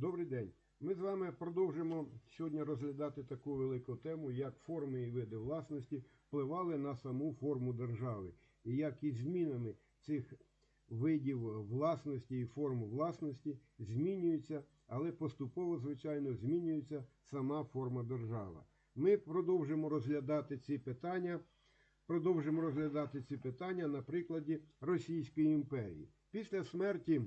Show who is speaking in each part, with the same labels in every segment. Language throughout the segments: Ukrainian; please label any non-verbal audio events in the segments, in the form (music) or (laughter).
Speaker 1: Добрий день. Ми з вами продовжимо сьогодні розглядати таку велику тему, як форми і види власності впливали на саму форму держави, і як із змінами цих видів власності і форм власності змінюється, але поступово, звичайно, змінюється сама форма держави. Ми продовжимо розглядати ці питання. Продовжимо розглядати ці питання на прикладі Російської імперії. Після смерті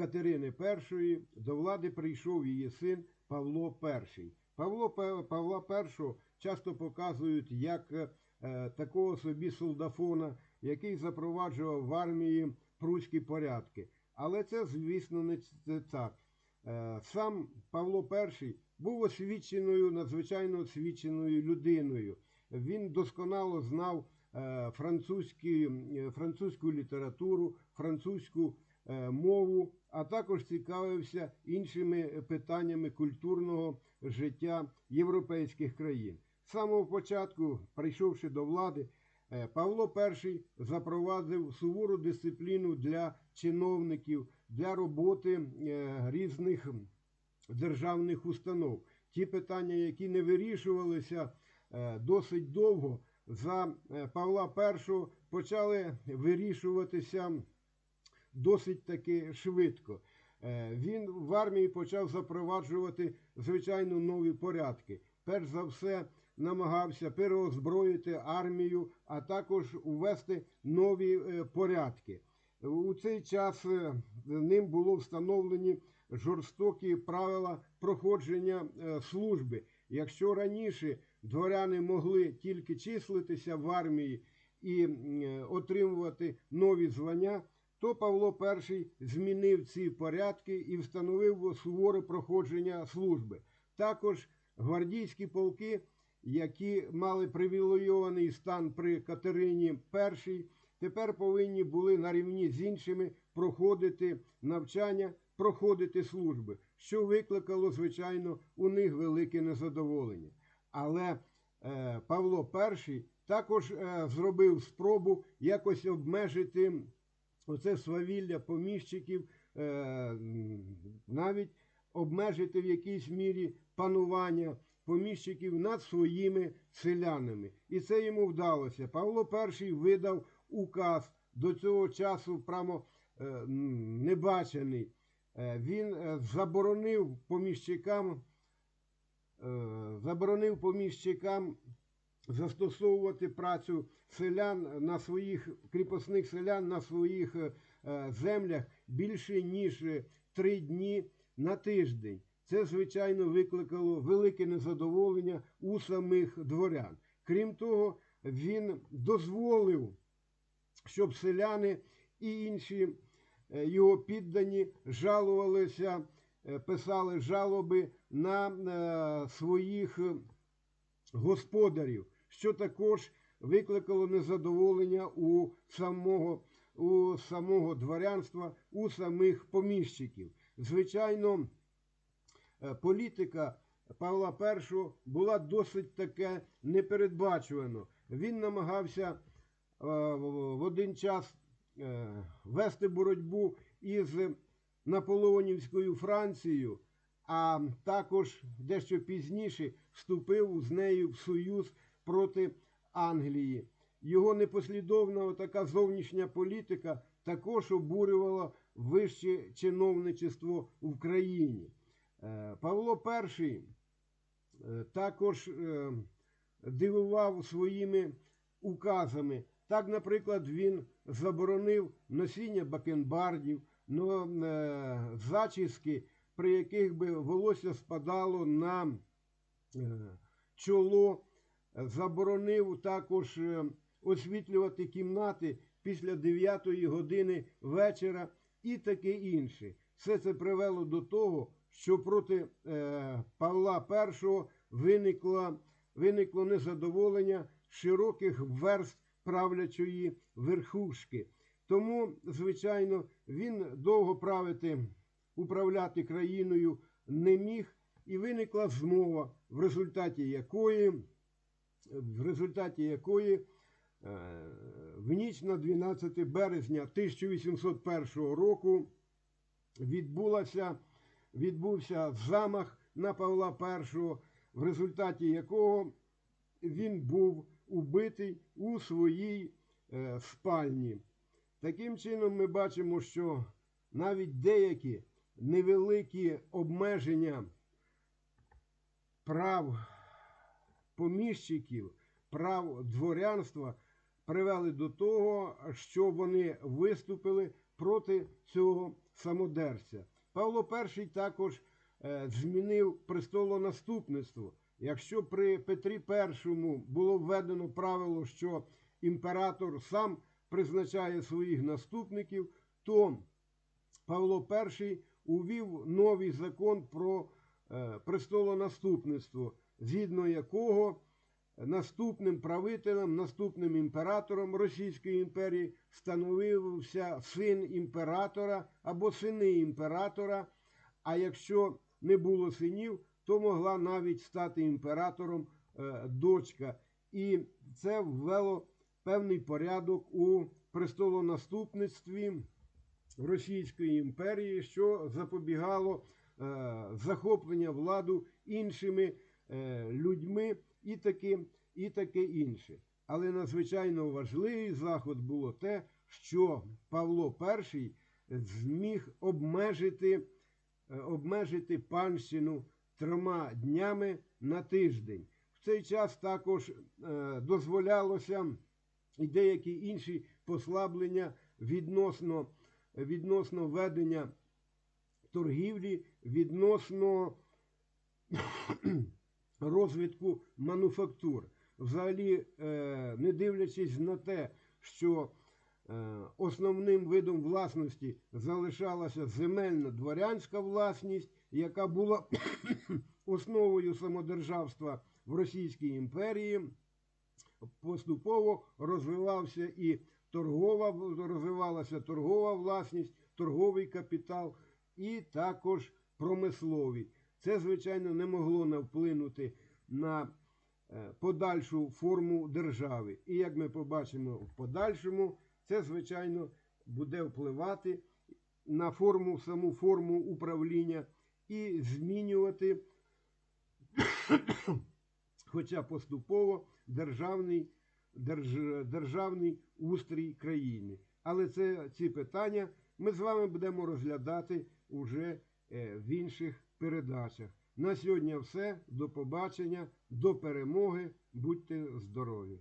Speaker 1: Катерини І до влади прийшов її син Павло І. Павло Павла І часто показують як е, такого собі солдафона, який запроваджував в армії пруські порядки. Але це, звісно, не так. Е, Сам Павло І був освіченою, надзвичайно освіченою людиною. Він досконало знав е, французькі, французьку літературу, французьку мову, а також цікавився іншими питаннями культурного життя європейських країн. З самого початку, прийшовши до влади, е, Павло І запровадив сувору дисципліну для чиновників, для роботи е, різних державних установ. Ті питання, які не вирішувалися е, досить довго, за е, Павла І почали вирішуватися досить таки швидко. Е, Він в армії почав запроваджувати звичайно нові порядки. Перш за все, намагався переозброїти армію, а також увести нові е, порядки. У цей час е, ним було встановлені жорстокі правила проходження служби. Якщо раніше дворяни могли тільки числитися в армії і отримувати нові звання, то Павло І змінив ці порядки і встановив суворе проходження служби. Також гвардійські полки, які мали привілейований стан при Катерині І, тепер повинні були на рівні з іншими проходити навчання, проходити служби, що викликало, звичайно, у них велике незадоволення. Але е, Павло І також е, зробив спробу якось обмежити оце свавілля поміщиків, е, навіть обмежити в якійсь мірі панування поміщиків над своїми селянами. І це йому вдалося. Павло І видав указ до цього часу прямо е, небачений. Е, Він е, заборонив поміщикам, е, заборонив поміщикам застосовувати працю селян на своїх кріпосних селян на своїх е, землях більше ніж е, три дні на тиждень. Це, звичайно, викликало велике незадоволення у самих дворян. Крім того, він дозволив, щоб селяни і інші е, його піддані жалувалися, писали жалоби на своїх господарів, що також викликало незадоволення у самого, у самого дворянства, у самих поміщиків. Звичайно, е, політика Павла І була досить таке непередбачувано. Він намагався е, в один час е, вести боротьбу із Наполеонівською Францією, а також дещо пізніше вступив з нею в союз проти Англії. Його непослідовна така зовнішня політика також обурювала вище чиновничество в країні. Е, Павло І е, також е, дивував своїми указами. Так, наприклад, він заборонив носіння бакенбардів, зачіски, при яких би волосся спадало на е, чоло, заборонив також е, освітлювати кімнати після 9 години вечора і таке інше. Все це привело до того, що проти е, Павла І виникло, виникло незадоволення широких верст правлячої верхушки. Тому, звичайно, він довго правити, управляти країною не міг, і виникла змова, в результаті якої, в результаті якої е, в ніч на 12 березня 1801 року відбулася відбувся замах на Павла І, в результаті якого він був убитий у своїй е, спальні. Таким чином, ми бачимо, що навіть деякі невеликі обмеження прав поміщиків, прав дворянства привели до того, що вони виступили проти цього самодерця. Павло І також е, змінив престолонаступництво. Якщо при Петрі І було введено правило, що імператор сам призначає своїх наступників, то Павло І увів новий закон про е, престолонаступництво, згідно якого наступним правителем, наступним імператором Російської імперії становився син імператора або сини імператора. А якщо не було синів, то могла навіть стати імператором е, дочка. І це ввело певний порядок у престолонаступництві Російської імперії, що запобігало е, захоплення владу іншими е, людьми і таке, і таке інше. Але надзвичайно важливий заход було те, що Павло І зміг обмежити, е, обмежити панщину трьома днями на тиждень. В цей час також дозволялося і деякі інші послаблення відносно, відносно ведення торгівлі, відносно (clears throat) розвитку мануфактур. Взагалі, е, не дивлячись на те, що е, основним видом власності залишалася земельна дворянська власність, яка була (clears throat) основою самодержавства в Російській імперії, поступово розвивався і торгова, розвивалася торгова власність, торговий капітал і також промисловий. Це, звичайно, не могло не вплинути на е, подальшу форму держави. І як ми побачимо в подальшому, це, звичайно, буде впливати на форму, саму форму управління і змінювати, (coughs) хоча поступово державний, держ, державний устрій країни. Але це ці питання ми з вами будемо розглядати уже е, в інших передачах. На сьогодні все. До побачення, до перемоги. Будьте здорові!